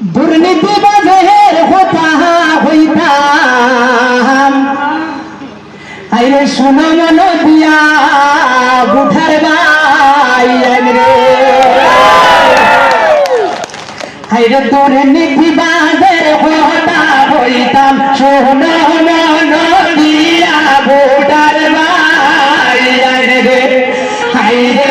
দুর্নীতি বাজের হতা হইতাম। আইরে শোনো মন দিয়া গুঠার বাইন রে। আইরে দুর্নীতি বাজের হতা হইতাম। শোনো মন দিয়া গুঠার বাইন রে। আইরে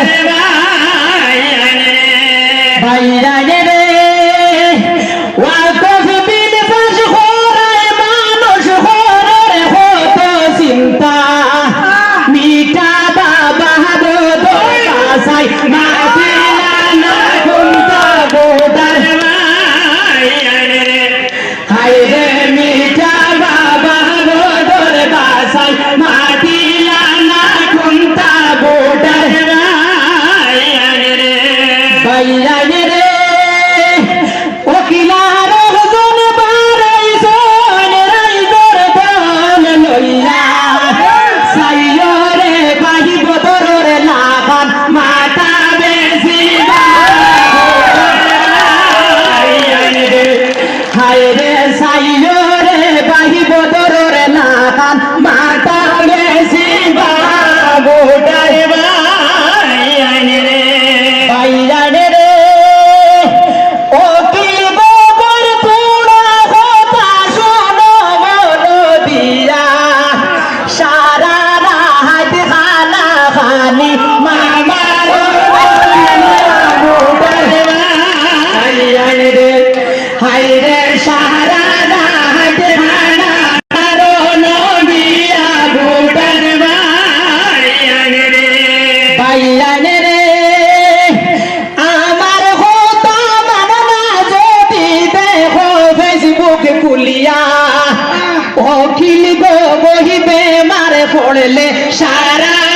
Amen. আমি মামার হাইরে সারা রাত ভাড়া নবিয়া ভুটার বাইয়ান রে আমার হতো মামা যদি দেখো ফেসবুক খুলিয়া অখিল গো বহিবে মারে পড়লে সারা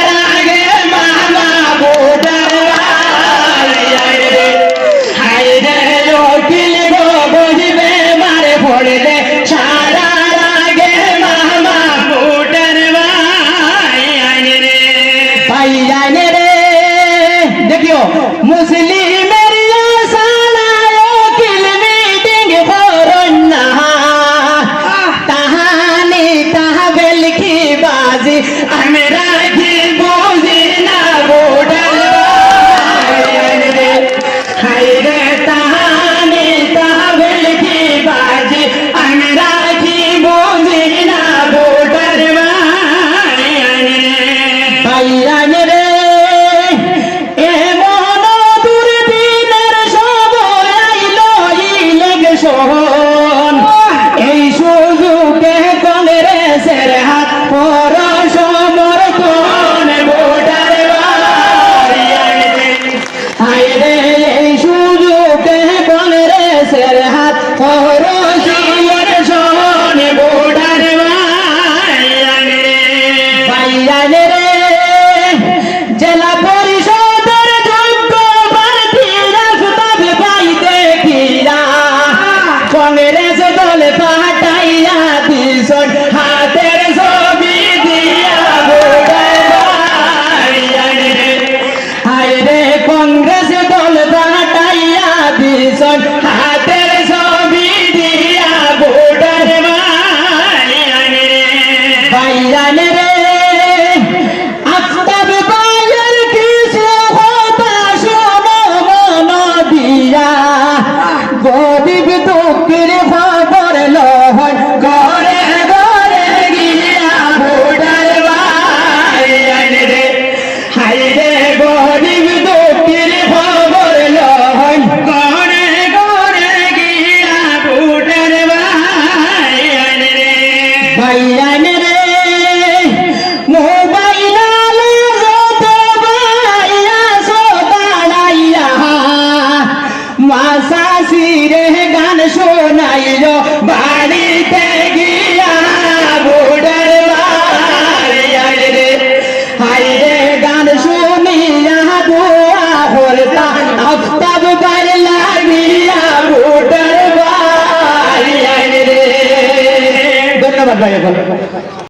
Mas ele বাইজানে রে। Gracias.